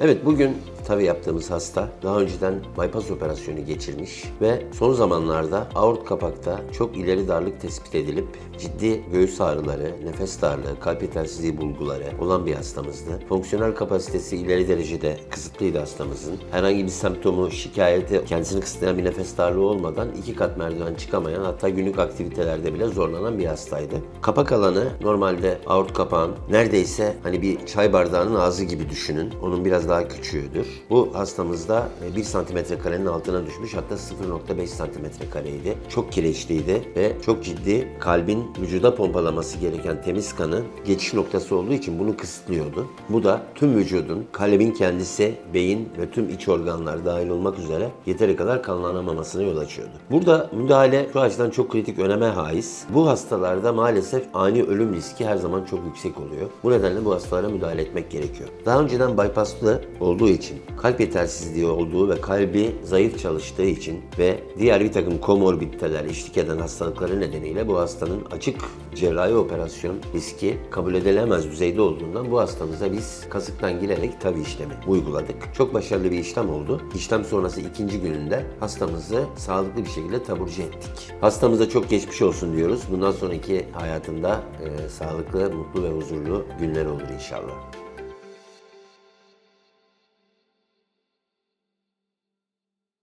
Evet bugün tabii yaptığımız hasta daha önceden bypass operasyonu geçirmiş ve son zamanlarda aort kapakta çok ileri darlık tespit edilip ciddi göğüs ağrıları, nefes darlığı, kalp yetersizliği bulguları olan bir hastamızdı. Fonksiyonel kapasitesi ileri derecede kısıtlıydı hastamızın. Herhangi bir semptomu, şikayeti, kendisini kısıtlayan bir nefes darlığı olmadan iki kat merdiven çıkamayan hatta günlük aktivitelerde bile zorlanan bir hastaydı. Kapak alanı normalde aort kapağın neredeyse hani bir çay bardağının ağzı gibi düşünün. Onun biraz daha küçüğüdür. Bu hastamızda 1 santimetre karenin altına düşmüş hatta 0.5 santimetre kareydi. Çok kireçliydi ve çok ciddi kalbin vücuda pompalaması gereken temiz kanı geçiş noktası olduğu için bunu kısıtlıyordu. Bu da tüm vücudun, kalbin kendisi, beyin ve tüm iç organlar dahil olmak üzere yeteri kadar kanlanamamasına yol açıyordu. Burada müdahale şu açıdan çok kritik öneme haiz. Bu hastalarda maalesef ani ölüm riski her zaman çok yüksek oluyor. Bu nedenle bu hastalara müdahale etmek gerekiyor. Daha önceden bypasslı olduğu için, kalp yetersizliği olduğu ve kalbi zayıf çalıştığı için ve diğer bir takım komorbiditeler eşlik eden hastalıkları nedeniyle bu hastanın açık cerrahi operasyon riski kabul edilemez düzeyde olduğundan bu hastamıza biz kasıktan girerek tabi işlemi uyguladık. Çok başarılı bir işlem oldu. İşlem sonrası ikinci gününde hastamızı sağlıklı bir şekilde taburcu ettik. Hastamıza çok geçmiş olsun diyoruz. Bundan sonraki hayatında e, sağlıklı, mutlu ve huzurlu günler olur inşallah.